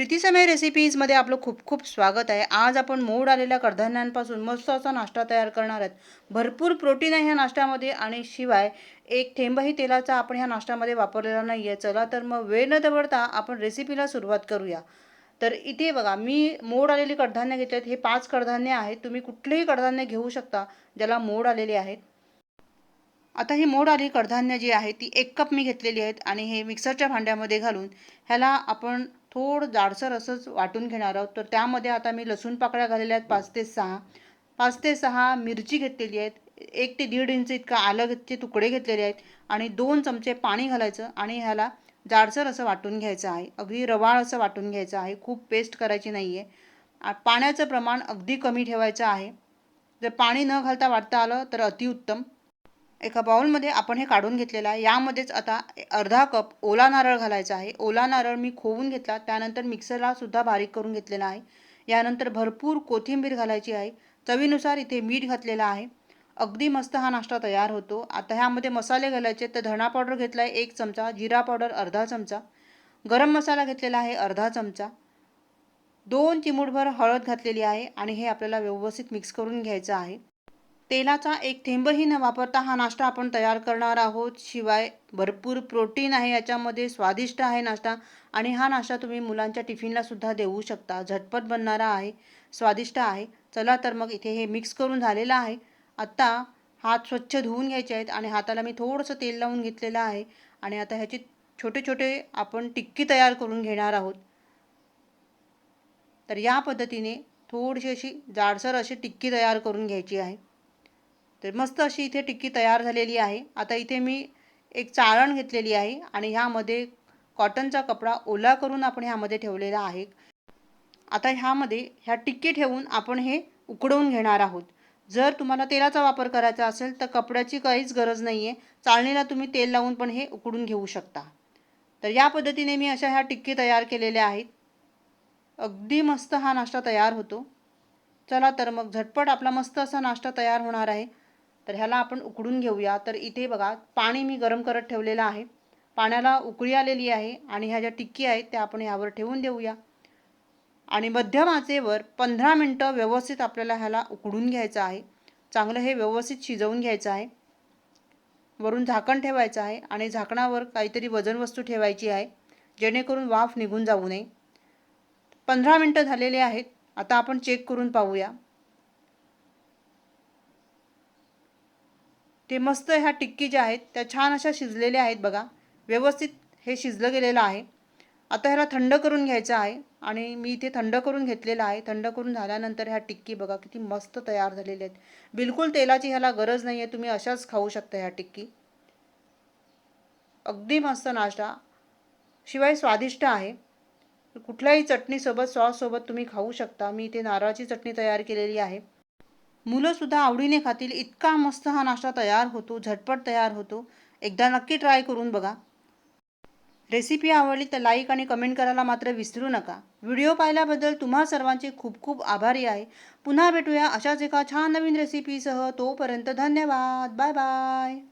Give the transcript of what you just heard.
प्रीतीसमय रेसिपीजमध्ये आपलं खूप खूप स्वागत आहे. आज आपण मोड आलेल्या कडधान्यांपासून मस्त असा नाश्ता तयार करणार आहेत. भरपूर प्रोटीन आहे ह्या नाश्त्यामध्ये आणि शिवाय एक थेंबही तेलाचा आपण ह्या नाश्त्यामध्ये वापरलेला नाही आहे चला तर मग वेळ न दवडता आपण रेसिपीला सुरुवात करूया. तर इथे बघा मी मोड आलेली कडधान्य घेतलेत. हे पाच कडधान्य आहेत. तुम्ही कुठलेही कडधान्य घेऊ शकता ज्याला मोड आलेले आहेत. आता ही मोड आली कडधान्य जी आहे ती एक कप मी घेतलेली आहेत आणि हे मिक्सरच्या भांड्यामध्ये घालून ह्याला आपण थोडं जाडसर असंच वाटून घेणार आहोत. तर त्यामध्ये आता मी लसूण पाकळ्या घालेल्या आहेत पाच ते सहा. पाच ते सहा मिरची घेतलेली आहेत. एक ते दीड इंच इतका आलंचे तुकडे घेतलेले आहेत. आणि दोन चमचे पाणी घालायचं आणि ह्याला जाडसर असं वाटून घ्यायचं आहे. अगदी रवाळ असं वाटून घ्यायचं आहे. खूप पेस्ट करायची नाही आहे पाण्याचं प्रमाण अगदी कमी ठेवायचं आहे. जर पाणी न घालता वाटता आलं तर अतिउत्तम. एका बाउलमध्ये आपण हे काढून घेतलेलं आहे. यामध्येच आता अर्धा कप ओला नारळ घालायचा आहे. ओला नारळ मी खोवून घेतला. त्यानंतर मिक्सरला सुद्धा बारीक करून घेतलेला आहे. यानंतर भरपूर कोथिंबीर घालायची आहे. चवीनुसार इथे मीठ घातलेलं आहे. अगदी मस्त हा नाश्ता तयार होतो. आता ह्यामध्ये मसाले घालायचे तर धणा पावडर घेतला आहे एक चमचा जिरा पावडर अर्धा चमचा गरम मसाला घेतलेला आहे अर्धा चमचा दोन चिमूटभर हळद घातलेली आहे आणि हे आपल्याला व्यवस्थित मिक्स करून घ्यायचं आहे. तेलाचा एक थेंबही न वापरता हा नाश्ता आपण तयार करणार आहोत. शिवाय भरपूर प्रोटीन आहे याच्यामध्ये स्वादिष्ट आहे नाश्ता आणि हा नाश्ता तुम्ही मुलांच्या टिफिनला सुद्धा देऊ शकता. झटपट बनणारा आहे स्वादिष्ट आहे. चला तर मग इथे हे मिक्स करून झालेलं आहे. आत्ता हात स्वच्छ धुवून घ्यायचे आहेत आणि हाताला मी थोडंसं तेल लावून घेतलेलं आहे आणि आता ह्याची छोटे छोटे आपण टिक्की तयार करून घेणार आहोत. तर या पद्धतीने थोडीशी अशी जाडसर अशी टिक्की तयार करून घ्यायची आहे. तर मस्त अशी इथे टिक्की तयार झालेली आहे. आता इथे मी एक चाळण घेतलेली आहे आणि ह्यामध्ये कॉटनचा कपडा ओला करून आपण ह्यामध्ये ठेवलेला आहे. आता ह्यामध्ये ह्या टिक्की ठेवून आपण हे उकडवून घेणार आहोत. जर तुम्हाला तेलाचा वापर करायचा असेल तर कपड्याची काहीच गरज नाही आहे चाळणीला तुम्ही तेल लावून पण हे उकडून घेऊ शकता. तर या पद्धतीने मी अशा ह्या टिक्की तयार केलेल्या आहेत. अगदी मस्त हा नाश्ता तयार होतो. चला तर मग झटपट आपला मस्त असा नाश्ता तयार होणार आहे. तर ह्याला आपण उकडून घेऊया. तर इथे बघा पाणी मी गरम करत ठेवलेलं आहे. पाण्याला उकळी आलेली आहे आणि ह्या ज्या टिक्की आहेत त्या आपण ह्यावर ठेवून देऊया. आणि मध्यम आचेवर पंधरा मिनटं व्यवस्थित आपल्याला ह्याला उकडून घ्यायचं आहे. चांगलं हे व्यवस्थित शिजवून घ्यायचं आहे. वरून झाकण ठेवायचं आहे आणि झाकणावर काहीतरी वजन वस्तू ठेवायची आहे जेणेकरून वाफ निघून जाऊ नये. पंधरा मिनटं झालेले आहेत. आता आपण चेक करून पाहूया. ते मस्त ह्या टिक्की ज्या आहेत त्या छान अशा शिजलेल्या आहेत बघा. व्यवस्थित हे शिजलं गेलेलं आहे. आता ह्याला थंड करून घ्यायचं आहे आणि मी इथे थंड करून घेतलेलं आहे. थंड करून झाल्यानंतर ह्या टिक्की बघा किती मस्त तयार झालेल्या आहेत. बिलकुल तेलाची ह्याला गरज नाही आहे तुम्ही अशाच खाऊ शकता ह्या टिक्की. अगदी मस्त नाश्ता. शिवाय स्वादिष्ट आहे. कुठल्याही चटणीसोबत सॉससोबत तुम्ही खाऊ शकता. मी इथे नारळाची चटणी तयार केलेली आहे. मुलंसुद्धा आवडीने खातील इतका मस्त हा नाश्ता तयार होतो झटपट तयार होतो. एकदा नक्की ट्राय करून बघा. रेसिपी आवडली तर लाईक आणि कमेंट करायला मात्र विसरू नका. व्हिडिओ पाहिल्याबद्दल तुम्हा सर्वांचे खूप खूप आभारी आहे. पुन्हा भेटूया अशाच एका छान नवीन रेसिपीसह. तोपर्यंत धन्यवाद. Bye bye